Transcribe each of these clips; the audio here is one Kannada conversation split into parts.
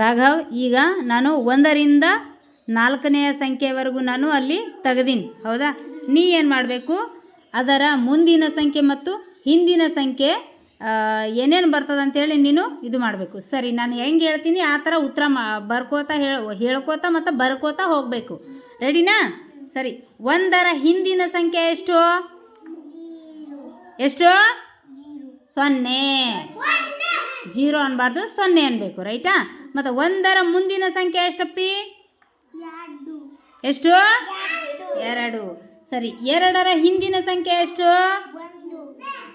ರಾಘವ್ ಈಗ ನಾನು ಒಂದರಿಂದ ನಾಲ್ಕನೆಯ ಸಂಖ್ಯೆವರೆಗೂ ನಾನು ಅಲ್ಲಿ ತೆಗೆದೀನಿ ಹೌದಾ? ನೀ ಏನು ಮಾಡಬೇಕು? ಅದರ ಮುಂದಿನ ಸಂಖ್ಯೆ ಮತ್ತು ಹಿಂದಿನ ಸಂಖ್ಯೆ ಏನೇನು ಬರ್ತದೆ ಅಂತೇಳಿ ನೀನು ಇದು ಮಾಡಬೇಕು. ಸರಿ ನಾನು ಹೆಂಗೆ ಹೇಳ್ತೀನಿ? ಆ ಥರ ಉತ್ತರ ಮಾ ಬರ್ಕೋತಾ ಹೇಳ ಹೇಳ್ಕೋತಾ ಮತ್ತು ಬರ್ಕೋತಾ ಹೋಗಬೇಕು. ರೆಡಿನಾ ಸರಿ ಒಂದರ ಹಿಂದಿನ ಸಂಖ್ಯೆ ಎಷ್ಟು? ಎಷ್ಟು? ಸೊನ್ನೆ. ಜೀರೋ ಅನ್ಬಾರ್ದು ಸೊನ್ನೆ ಅನ್ಬೇಕು ರೈಟಾ? ಮತ್ತು ಒಂದರ ಮುಂದಿನ ಸಂಖ್ಯೆ ಎಷ್ಟಪ್ಪಿ ಎಷ್ಟು? ಎರಡು. ಸರಿ ಎರಡರ ಹಿಂದಿನ ಸಂಖ್ಯೆ ಎಷ್ಟು?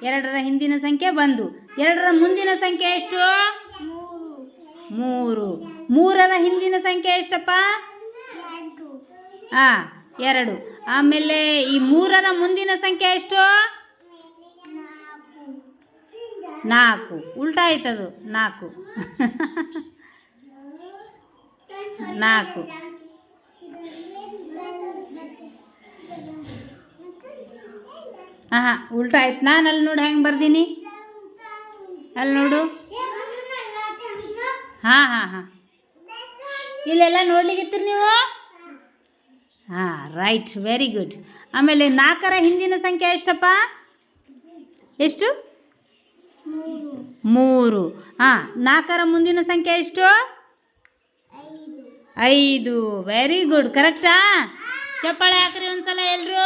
ಎರಡರ ಹಿಂದಿನ ಸಂಖ್ಯೆ ಒಂದು. ಎರಡರ ಮುಂದಿನ ಸಂಖ್ಯೆ ಎಷ್ಟು? ಮೂರು. ಮೂರರ ಹಿಂದಿನ ಸಂಖ್ಯೆ ಎಷ್ಟಪ್ಪ? ಹಾಂ ಎರಡು. ಆಮೇಲೆ ಈ ಮೂರರ ಮುಂದಿನ ಸಂಖ್ಯೆ ಎಷ್ಟು? ನಾಲ್ಕು. ಉಲ್ಟಾ ಆಯ್ತದು. ನಾಲ್ಕು. ನಾಲ್ಕು. ಹಾಂ ಉಲ್ಟಾ ಆಯ್ತು. ನಾನು ಅಲ್ಲಿ ನೋಡು, ಹೆಂಗೆ ಬರ್ದೀನಿ? ಅಲ್ಲಿ ನೋಡು. ಹಾಂ ಹಾಂ ಹಾಂ. ಇಲ್ಲೆಲ್ಲ ನೋಡ್ಲಿಕ್ಕಿತ್ತೀರಿ ನೀವು? ಹಾಂ, ರೈಟ್. ವೆರಿ ಗುಡ್ ಆಮೇಲೆ ನಾಲ್ಕರ ಹಿಂದಿನ ಸಂಖ್ಯೆ ಎಷ್ಟಪ್ಪ? ಎಷ್ಟು? ಮೂರು. ಹಾಂ ನಾಲ್ಕರ ಮುಂದಿನ ಸಂಖ್ಯೆ ಎಷ್ಟು? ಐದು. ವೆರಿ ಗುಡ್ ಕರೆಕ್ಟಾ ಚಪ್ಪಾಳೆ ಹಾಕ್ರಿ ಒಂದ್ಸಲ ಎಲ್ಲರೂ